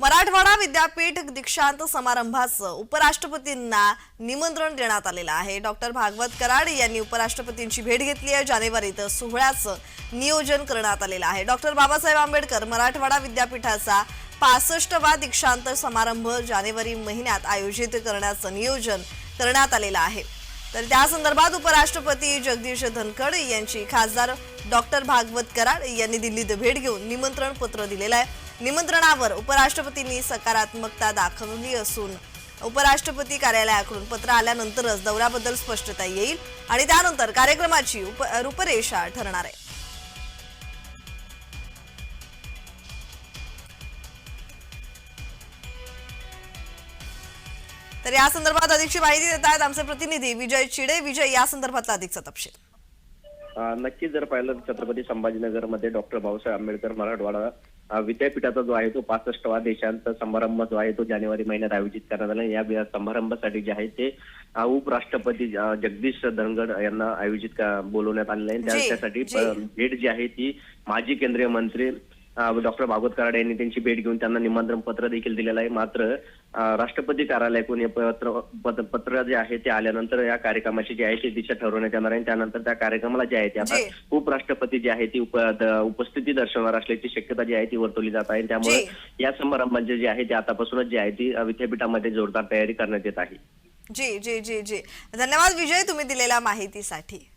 मराठवाडा विद्यापीठ दीक्षांत समारंभाचं उपराष्ट्रपतींना निमंत्रण देण्यात आलेलं आहे. डॉक्टर भागवत कराड यांनी उपराष्ट्रपतींची भेट घेतली आहे. जानेवारीत सोहळ्याचं नियोजन करण्यात आलेलं आहे. डॉक्टर बाबासाहेब आंबेडकर मराठवाडा विद्यापीठाचा पासष्टवा दीक्षांत समारंभ जानेवारी महिन्यात आयोजित करण्याचं नियोजन करण्यात आलेलं आहे. तर त्या संदर्भात उपराष्ट्रपती जगदीश धनखड यांची खासदार डॉक्टर भागवत कराड यांनी दिल्लीत भेट घेऊन निमंत्रण पत्र दिलेलं आहे. निमंत्रणावर उपराष्ट्रपतींनी सकारात्मकता दाखवली असून उपराष्ट्रपती कार्यालयाकडून पत्र आल्यानंतरच दौऱ्याबद्दल स्पष्टता येईल आणि त्यानंतर कार्यक्रमाची उप रूपरेषा ठरणार आहे. तर या संदर्भात अधिकची माहिती देत आहेत आमचे प्रतिनिधी विजय चिडे. विजय या संदर्भातला अधिकचा तपशील. अ, नक्कीच जर पाहिलं तर छत्रपती संभाजीनगरमध्ये डॉक्टर बाबासाहेब आंबेडकर मराठवाडा विद्यापीठाचा जो आहे तो पासष्टवा देशांत समारंभ जो आहे तो जानेवारी महिन्यात आयोजित करण्यात आला. या समारंभासाठी जे आहे ते उपराष्ट्रपती जगदीश धनगड यांना आयोजित का- बोलवण्यात आलेलं आहे. त्यासाठी भेट जी आहे ती माजी केंद्रीय मंत्री डॉक्टर भागवत कराड यांनी त्यांची भेट घेऊन त्यांना निमंत्रण पत्र देखील दिलेलं आहे. मात्र राष्ट्रपती कार्यालयाकडून हे पत्र पत्र- जे आहे ते आल्यानंतर या कार्यक्रमाची जी आहे ती दिशा ठरवण्यात येणार आहे. त्यानंतर त्या कार्यक्रमाला जे आहे ते आता. उपराष्ट्रपती जी आहे ती उपस्थिती दर्शवणार असल्याची शक्यता जी आहे ती वर्तवली जात आहे. त्यामुळे. या समारंभांचे जे आहे ते आतापासूनच जी आहे ती विद्यापीठामध्ये जोरदार तयारी करण्यात येत आहे. जी जी जी जी. धन्यवाद विजय तुम्ही दिलेल्या माहितीसाठी.